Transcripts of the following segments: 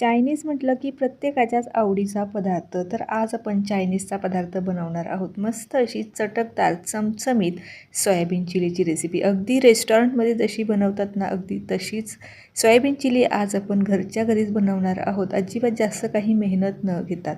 Chinese म्हटलं की प्रत्येकाच्याच आवडीचा पदार्थ. तर आज आपण चायनीजचा पदार्थ बनवणार आहोत. मस्त अशी चटकदार चमचमीत सोयाबीन चिलीची रेसिपी अगदी रेस्टॉरंटमध्ये जशी बनवतात ना अगदी तशीच. सोयाबीन चिली आज आपण घरच्या घरीच बनवणार आहोत. अजिबात जास्त काही मेहनत न घेतात.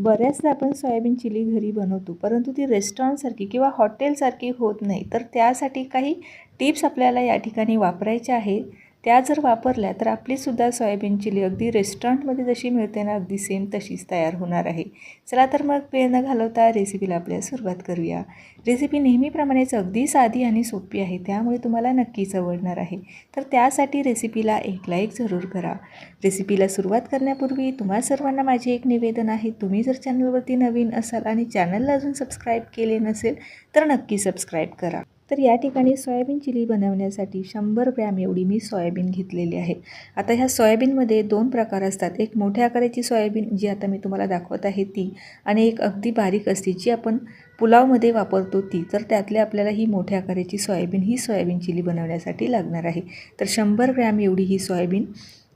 बऱ्याचदा आपण सोयाबीन चिली घरी बनवतो परंतु ती रेस्टॉरंटसारखी किंवा हॉटेलसारखी होत नाही. तर त्यासाठी काही टिप्स आपल्याला या ठिकाणी वापरायच्या आहे त्या जर वापरल्या तर आपलीसुद्धा सोयाबीन चिली अगदी रेस्टॉरंटमध्ये जशी मिळते ना अगदी सेम तशीच तयार होणार आहे. चला तर मग वेळ न घालवता रेसिपीला आपल्या सुरुवात करूया. रेसिपी नेहमीप्रमाणेच अगदी साधी आणि सोपी आहे त्यामुळे तुम्हाला नक्कीच आवडणार आहे. तर त्यासाठी रेसिपीला एक लाईक जरूर करा. रेसिपीला सुरुवात करण्यापूर्वी तुम्हा सर्वांना माझे एक निवेदन आहे तुम्ही जर चॅनलवरती नवीन असाल आणि चॅनलला अजून सबस्क्राईब केले नसेल तर नक्की सबस्क्राईब करा. तर या ठिकाणी सोयाबीन चिली बनवण्यासाठी शंभर ग्रॅम एवढी मी सोयाबीन घेतलेली आहे. आता ह्या सोयाबीनमध्ये दोन प्रकार असतात. एक मोठ्या आकाराची सोयाबीन जी आता मी तुम्हाला दाखवत आहे ती आणि एक अगदी बारीक असते जी आपण पुलावमध्ये वापरतो ती. तर त्यातल्या आपल्याला ही मोठ्या आकाराची सोयाबीन ही सोयाबीन चिली बनवण्यासाठी लागणार आहे. तर शंभर ग्रॅम एवढी ही सोयाबीन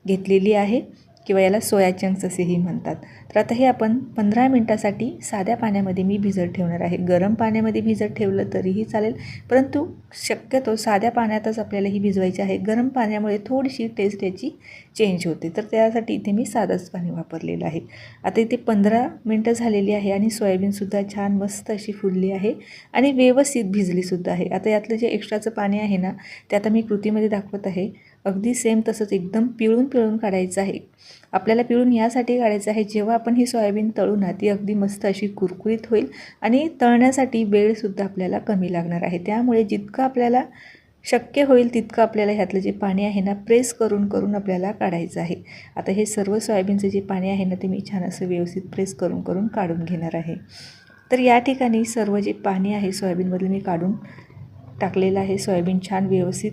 घेतलेली आहे. किंवा याला सोया चंक्स असेही म्हणतात. तर आता हे आपण पंधरा मिनटासाठी साध्या पाण्यामध्ये मी भिजत ठेवणार आहे. गरम पाण्यामध्ये भिजत ठेवलं तरीही चालेल परंतु शक्यतो साध्या पाण्यातच आपल्याला ही भिजवायची आहे. गरम पाण्यामुळे थोडीशी टेस्ट याची चेंज होते. तर त्यासाठी इथे मी साधंच पाणी वापरलेलं आहे. आता इथे पंधरा मिनटं झालेली आहे आणि सोयाबीनसुद्धा छान मस्त अशी फुलली आहे आणि व्यवस्थित भिजलीसुद्धा आहे. आता यातलं जे एक्स्ट्राचं पाणी आहे ना ते आता मी कृतीमध्ये दाखवत आहे. अगदी सेम तसंच एकदम पिळून पिळून काढायचं आहे. आपल्याला पिळून यासाठी काढायचं आहे जेव्हा आपण ही सोयाबीन तळू ना ती अगदी मस्त अशी कुरकुरीत होईल आणि तळण्यासाठी वेळसुद्धा आपल्याला कमी लागणार आहे. त्यामुळे जितकं आपल्याला शक्य होईल तितकं आपल्याला ह्यातलं जे पाणी आहे ना प्रेस करून करून आपल्याला काढायचं आहे. आता हे सर्व सोयाबीनचं जे पाणी आहे ना ते मी छान असं व्यवस्थित प्रेस करून करून काढून घेणार आहे. तर या ठिकाणी सर्व जे पाणी आहे सोयाबीनमधलं मी काढून टाकलेलं आहे. सोयाबीन छान व्यवस्थित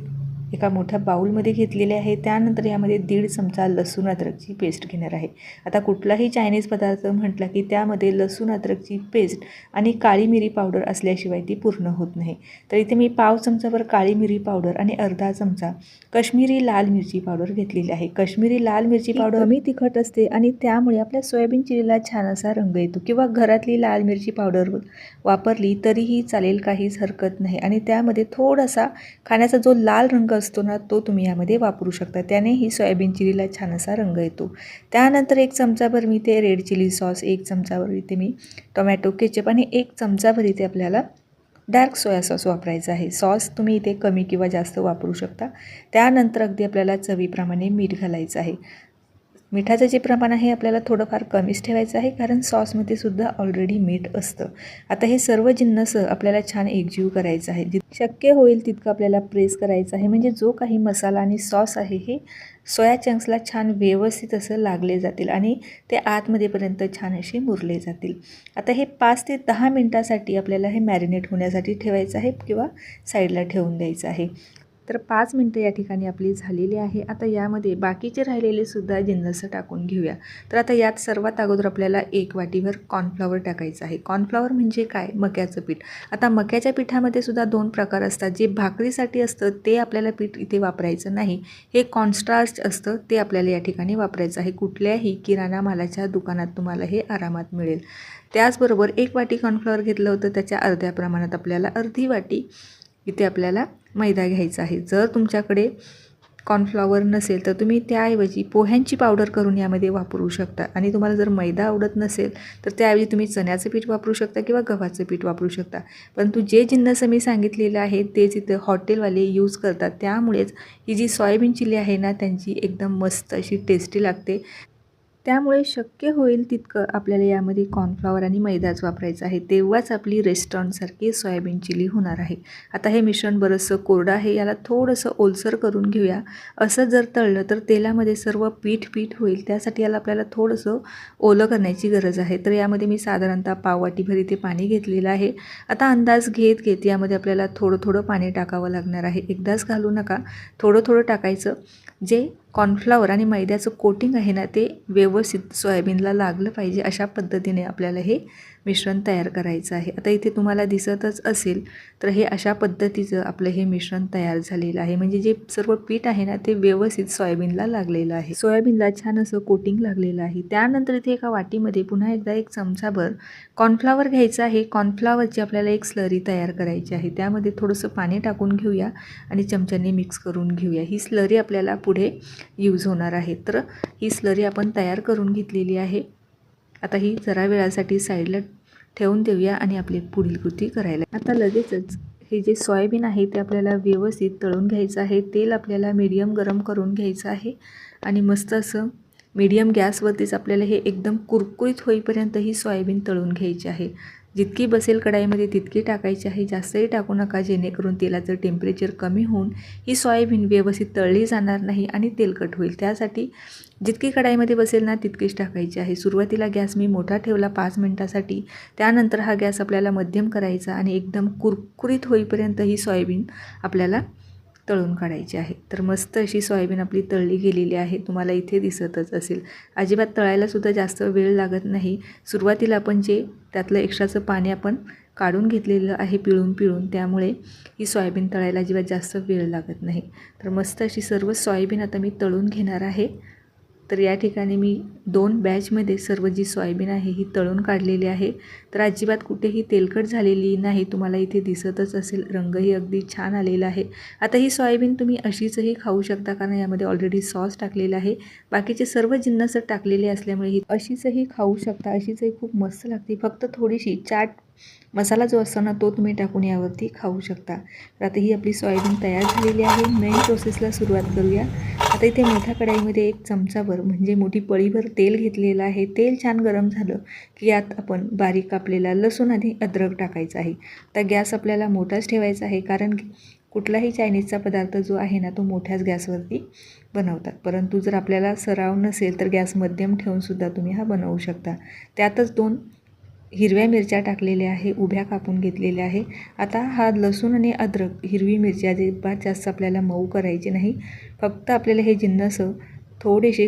एका मोठ्या बाऊलमध्ये घेतलेले आहे. त्यानंतर यामध्ये दीड चमचा लसूण अद्रकची पेस्ट घेणार आहे. आता कुठलाही चायनीज पदार्थ म्हटला की त्यामध्ये लसूण अद्रकची पेस्ट आणि काळी मिरी पावडर असल्याशिवाय ती पूर्ण होत नाही. तर इथे मी पाव चमचाभर काळी मिरी पावडर आणि अर्धा चमचा कश्मीरी लाल मिरची पावडर घेतलेली आहे. कश्मीरी लाल मिरची पावडर कमी तिखट असते आणि त्यामुळे आपल्या सोयाबीन चिलीला छान असा रंग येतो किंवा घरातली लाल मिरची पावडर वापरली तरीही चालेल काहीच हरकत नाही. आणि त्यामध्ये थोडासा खाण्याचा जो लाल रंग असतो ना तो तुम्ही यामध्ये वापरू शकता. त्याने ही सोयाबीन चिलीला छान असा रंग येतो. त्यानंतर एक चमचाभर मी ते रेड चिली सॉस एक चमचाभर इथे मी टोमॅटो केचप आणि एक चमचाभर इथे आपल्याला डार्क सोया सॉस वापरायचा आहे. सॉस तुम्ही इथे कमी किंवा जास्त वापरू शकता. त्यानंतर अगदी आपल्याला चवीप्रमाणे मीठ घालायचं आहे. मिठाचं जे प्रमाण आहे आपल्याला थोडंफार कमीच ठेवायचं आहे कारण सॉसमध्ये सुद्धा ऑलरेडी मीठ असतं. आता हे सर्व जिन्नस आपल्याला छान एकजीव करायचं आहे. जित शक्य होईल तितकं आपल्याला प्रेस करायचं आहे. म्हणजे जो काही मसाला आणि सॉस आहे हे सोया चंक्सला छान व्यवस्थित असं लागले जातील आणि ते आतमध्येपर्यंत छान असे मुरले जातील. आता हे पाच ते दहा मिनटासाठी आपल्याला हे मॅरिनेट होण्यासाठी ठेवायचं आहे किंवा साईडला ठेवून द्यायचं आहे. तर पाच मिनटं या ठिकाणी आपली झालेली आहे. आता यामध्ये बाकीचे राहिलेले सुद्धा जिन्नस टाकून घेऊया. तर आता यात सर्वात अगोदर आपल्याला एक वाटीभर कॉर्नफ्लॉवर टाकायचं आहे. कॉर्नफ्लॉवर म्हणजे काय? मक्याचं पीठ. आता मक्याच्या पिठामध्ये सुद्धा दोन प्रकार असतात. जे भाकरीसाठी असतं ते आपल्याला पीठ इथे वापरायचं नाही. हे कॉन्स्ट्रास्ट असतं ते आपल्याला या ठिकाणी वापरायचं आहे. कुठल्याही किराणा मालाच्या दुकानात तुम्हाला हे आरामात मिळेल. त्याचबरोबर एक वाटी कॉर्नफ्लॉवर घेतलं होतं त्याच्या अर्ध्या प्रमाणात आपल्याला अर्धी वाटी इथे आपल्याला मैदा घ्यायचा आहे. जर तुमच्याकडे कॉर्नफ्लॉवर नसेल तर तुम्ही त्याऐवजी पोह्यांची पावडर करून यामध्ये वापरू शकता. आणि तुम्हाला जर मैदा आवडत नसेल तर त्याऐवजी तुम्ही चण्याचं पीठ वापरू शकता किंवा गव्हाचं पीठ वापरू शकता. परंतु जे जिन्नस मी सांगितलेलं आहे तेच इथं हॉटेलवाले यूज करतात त्यामुळेच ही जी सोयाबीन चिली आहे ना त्यांची एकदम मस्त अशी टेस्टी लागते. त्यामुळे शक्य होईल तितकं आपल्याला यामध्ये कॉर्नफ्लॉवर आणि मैदाच वापरायचा आहे. तेव्हाच आपली रेस्टॉरंटसारखी सोयाबीन चिली होणार आहे. आता हे मिश्रण बरंचसं कोरडं आहे. याला थोडंसं ओलसर करून घेऊया. असं जर तळलं तर तेलामध्ये सर्व पीठ पीठ होईल. त्यासाठी याला आपल्याला थोडंसं ओलं करण्याची गरज आहे. तर यामध्ये मी साधारणतः पाववाटीभर इथे पाणी घेतलेलं आहे. आता अंदाज घेत घेत यामध्ये आपल्याला थोडं थोडं पाणी टाकावं लागणार आहे. एकदाच घालू नका. थोडं थोडं टाकायचं. जे कॉर्नफ्लॉवर आणि मैद्याचं कोटिंग आहे ना ते व्यवस्थित सोयाबीनला लागलं पाहिजे अशा पद्धतीने आपल्याला हे मिश्रण तयार करायचं आहे. आता इथे तुम्हाला दिसतच असेल तर हे अशा पद्धतीचं आपलं हे मिश्रण तयार झालेलं आहे. म्हणजे जे सर्व पीठ आहे ना ते व्यवस्थित सोयाबीनला लागलेलं आहे. सोयाबीनला छान असं कोटिंग लागलेलं आहे. त्यानंतर इथे एका वाटीमध्ये पुन्हा एकदा एक चमचाभर कॉर्नफ्लावर घ्यायचं आहे. कॉर्नफ्लावरची आपल्याला एक स्लरी तयार करायची आहे. त्यामध्ये थोडंसं पाणी टाकून घेऊया आणि चमच्याने मिक्स करून घेऊया. ही स्लरी आपल्याला पुढे यूज होणार आहे. तर ही स्लरी आपण तयार करून घेतलेली आहे. आता ही जरा वेळासाठी साईडला ठेवून देऊया आणि आपली पुढील कृती करायला. आता लगेचच हे जे सोयाबीन आहे ते आपल्याला व्यवस्थित तळून घ्यायचं आहे. तेल आपल्याला मीडियम गरम करून घ्यायचं आहे. आणि मस्त असं मीडियम गॅसवरतीच आपल्याला हे एकदम कुरकुरीत होईपर्यंत ही सोयाबीन तळून घ्यायची आहे. जितकी बसेल कढाईमध्ये तितकी टाकायची आहे. जास्तही टाकू नका जेणेकरून तेलाचं टेम्परेचर कमी होऊन ही सोयाबीन व्यवस्थित तळली जाणार नाही आणि तेलकट होईल. त्यासाठी जितकी कढाईमध्ये बसेल ना तितकीच टाकायची आहे. सुरुवातीला गॅस मी मोठा ठेवला पाच मिनटासाठी. त्यानंतर हा गॅस आपल्याला मध्यम करायचा आणि एकदम कुरकुरीत होईपर्यंत ही सोयाबीन आपल्याला तळून काढायची आहे. तर मस्त अशी सोयाबीन आपली तळली गेलेली आहे. तुम्हाला इथे दिसतच असेल. अजिबात तळायलासुद्धा जास्त वेळ लागत नाही. सुरुवातीला आपण जे त्यातलं एक्स्ट्राचं पाणी आपण काढून घेतलेलं आहे पिळून पिळून त्यामुळे ही सोयाबीन तळायला अजिबात जास्त वेळ लागत नाही. तर मस्त अशी सर्व सोयाबीन आता मी तळून घेणार आहे. तर या ठिकाणी मी दोन बॅचमध्ये सर्व जी सोयाबीन आहे ही तळून काढलेली आहे. तर अजिबात कुठेही तेलकट झालेली नाही तुम्हाला इथे दिसतच असेल. रंगही अगदी छान आलेला आहे. आता ही सोयाबीन तुम्ही अशीचही खाऊ शकता कारण यामध्ये ऑलरेडी सॉस टाकलेला आहे. बाकीचे सर्व जिन्नस टाकलेले असल्यामुळे ही अशीचही खाऊ शकता. अशीचही खूप मस्त लागते. फक्त थोडीशी चाट मसाला जो असतो ना तो तुम्ही टाकून यावरती खाऊ शकता. तर आता ही आपली सोयाबीन तयार झालेली आहे. मेन प्रोसेसला सुरुवात करूया. आता इथे मोठ्या कढाईमध्ये एक चमचाभर म्हणजे मोठी पळीभर तेल घेतलेलं आहे. तेल छान गरम झालं की यात आपण बारीक कापलेला लसूण आणि अद्रक टाकायचा आहे. तर गॅस आपल्याला मोठाच ठेवायचा आहे कारण कुठलाही चायनीजचा पदार्थ जो आहे ना तो मोठ्याच गॅसवरती बनवतात. परंतु जर आपल्याला सराव नसेल तर गॅस मध्यम ठेवूनसुद्धा तुम्ही हा बनवू शकता. त्यातच दोन हिरव्या मिरच्या टाकलेल्या आहे उभ्या कापून घेतलेल्या आहे. आता हा लसूण आणि अद्रक हिरवी मिरची अजिबात जास्त आपल्याला मऊ करायची नाही. फक्त आपल्याला हे जिन्नस थोडेसे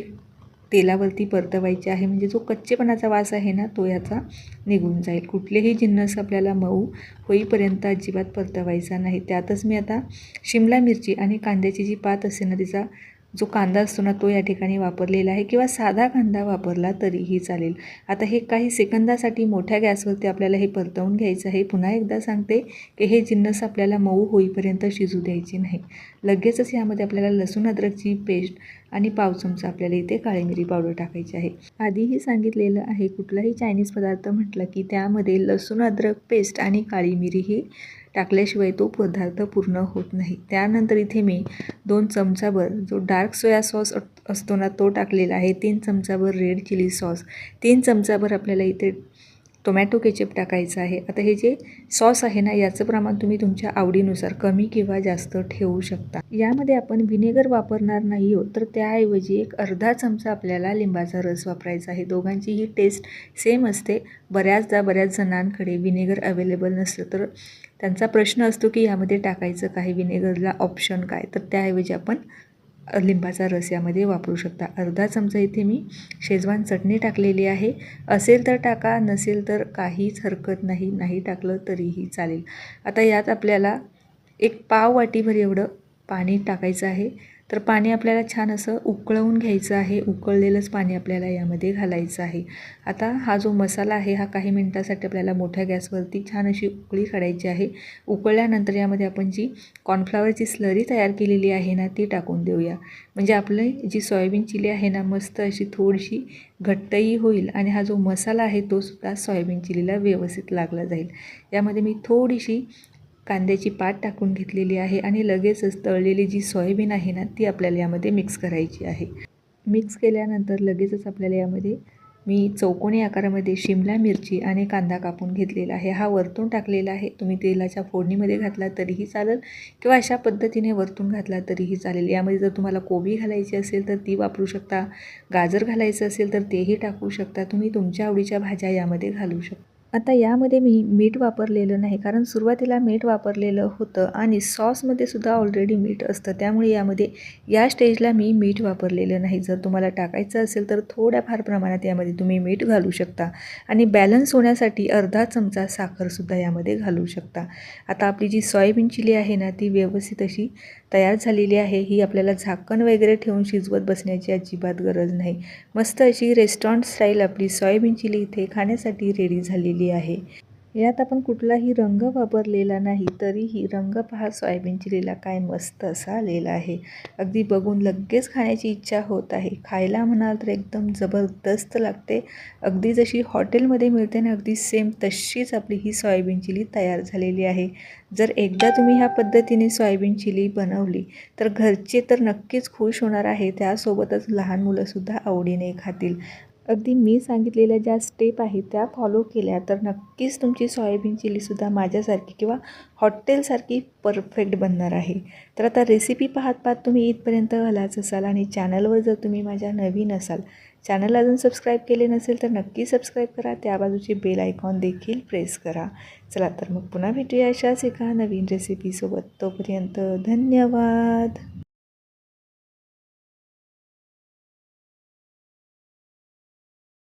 तेलावरती परतवायचे आहे. म्हणजे जो कच्चेपणाचा वास आहे ना तो याचा निघून जाईल. कुठलेही जिन्नस आपल्याला मऊ होईपर्यंत अजिबात परतवायचा नाही. त्यातच मी आता शिमला मिरची आणि कांद्याची जी पात असते ना तिचा जो कांदा असतो ना तो या ठिकाणी वापरलेला आहे किंवा साधा कांदा वापरला तरीही चालेल. आता हे काही सेकंदासाठी मोठ्या गॅसवरती आपल्याला हे परतवून घ्यायचं आहे. पुन्हा एकदा सांगते की हे जिन्नस आपल्याला मऊ होईपर्यंत शिजू द्यायची नाही. लगेचच यामध्ये आपल्याला लसूण अद्रकची पेस्ट आणि पाव चमचा आपल्याला इथे काळी मिरी पावडर टाकायची आहे. आधीही सांगितलेलं आहे कुठलाही चायनीज पदार्थ म्हटलं की त्यामध्ये लसूण अद्रक पेस्ट आणि काळी मिरी ही टाकल्याशिवाय तो पदार्थ पूर्ण होत नाही. त्यानंतर इथे मी दोन चमचाभर जो डार्क सोया सॉस असतो ना तो टाकलेला आहे. तीन चमचाभर रेड चिली सॉस. तीन चमचाभर आपल्याला इथे टोमॅटो केचप टाकायचं आहे. आता हे जे सॉस आहे ना याचं प्रमाण तुम्ही तुमच्या आवडीनुसार कमी किंवा जास्त ठेवू शकता. यामध्ये आपण व्हिनेगर वापरणार नाही हो तर त्याऐवजी एक अर्धा चमचा आपल्याला लिंबाचा रस वापरायचा आहे. दोघांची ही टेस्ट सेम असते. बऱ्याचदा बऱ्याच जणांकडे व्हिनेगर अवेलेबल नसतं तर त्यांचा प्रश्न असतो की यामध्ये टाकायचं काही विनेगरला ऑप्शन काय? तर त्याऐवजी आपण लिंबाचा रस यामध्ये वापरू शकता. अर्धा चमचा इथे मी शेजवान चटणी टाकलेली आहे. असेल तर टाका नसेल तर काहीच हरकत नाही. नाही टाकलं तरीही चालेल. आता यात आपल्याला एक पाव वाटीभर एवढं पाणी टाकायचं आहे. तर पाणी आपल्याला छान असं उकळवून घ्यायचं आहे. उकळलेलंच पाणी आपल्याला यामध्ये घालायचं आहे. आता हा जो मसाला आहे हा काही मिनटासाठी आपल्याला मोठ्या गॅसवरती छान अशी उकळी काढायची आहे. उकळल्यानंतर यामध्ये आपण जी कॉर्नफ्लावरची स्लरी तयार केलेली आहे ना ती टाकून देऊया. म्हणजे आपली जी सोयाबीन चिली आहे ना मस्त अशी थोडीशी घट्टही होईल आणि हा जो मसाला आहे तो सुद्धा सोयाबीन चिलीला व्यवस्थित लागला जाईल. यामध्ये मी थोडीशी कांद्याची पात टाकून घेतलेली आहे आणि लगेचच तळलेली जी सोयाबीन आहे ना ती आपल्याला यामध्ये मिक्स करायची आहे. मिक्स केल्यानंतर लगेचच आपल्याला यामध्ये मी चौकोनी आकारामध्ये शिमला मिरची आणि कांदा कापून घेतलेला आहे. हा वरतून टाकलेला आहे. तुम्ही तेलाच्या फोडणीमध्ये घातला तरीही चालेल किंवा अशा पद्धतीने वरतून घातला तरीही चालेल. यामध्ये जर तुम्हाला कोबी घालायची असेल तर ती वापरू शकता. गाजर घालायचं असेल तर तेही टाकू शकता. तुम्ही तुमच्या आवडीच्या भाज्या यामध्ये घालू शकता. आता यामध्ये मी मीठ वापरलेलं नाही कारण सुरुवातीला मीठ वापरलेलं होतं आणि सॉसमध्ये सुद्धा ऑलरेडी मीठ असतं. त्यामुळे यामध्ये या स्टेजला मी मीठ वापरलेलं नाही. जर तुम्हाला टाकायचं असेल तर थोड्याफार प्रमाणात यामध्ये तुम्ही मीठ घालू शकता. आणि बॅलन्स होण्यासाठी अर्धा चमचा साखरसुद्धा यामध्ये घालू शकता. आता आपली जी सोयाबीन चिली आहे ना ती व्यवस्थित अशी तयार झालेली आहे. ही आपल्याला झाकण वगैरे ठेवून शिजवत बसण्याची अजिबात गरज नाही. मस्त अशी रेस्टॉरंट स्टाईल आपली सोयाबीन चिली इथे खाण्यासाठी रेडी झालेली आहे. यात आपण कुठलाही रंग वापरलेला नाही तरीही रंग पहा सोयाबीन चिलीला काय मस्त असा आलेला आहे. अगदी बघून लगेच खाण्याची इच्छा होत आहे. खायला म्हणाल तर एकदम जबरदस्त लागते. अगदी जशी हॉटेलमध्ये मिळते ना अगदी सेम तशीच आपली ही सोयाबीन चिली तयार झालेली आहे. जर एकदा तुम्ही ह्या पद्धतीने सोयाबीन चिली बनवली तर घरचे तर नक्कीच खुश होणार आहे. त्यासोबतच लहान मुलंसुद्धा आवडीने खातील. अगदी मी सांगितलेल्या ज्या स्टेप आहेत त्या फॉलो केल्या तर नक्कीच तुमची सोयाबीन चिलीसुद्धा माझ्यासारखी किंवा हॉटेलसारखी परफेक्ट बनणार आहे. तर आता रेसिपी पाहत पाहत तुम्ही इथपर्यंत आलाच असाल आणि चॅनलवर जर तुम्ही माझ्या नवीन असाल चॅनल अजून सबस्क्राईब केले नसेल तर नक्की सबस्क्राईब करा त्या बाजूची बेल आयकॉन देखील प्रेस करा. चला तर मग पुन्हा भेटूया अशाच एका नवीन रेसिपीसोबत तोपर्यंत धन्यवाद!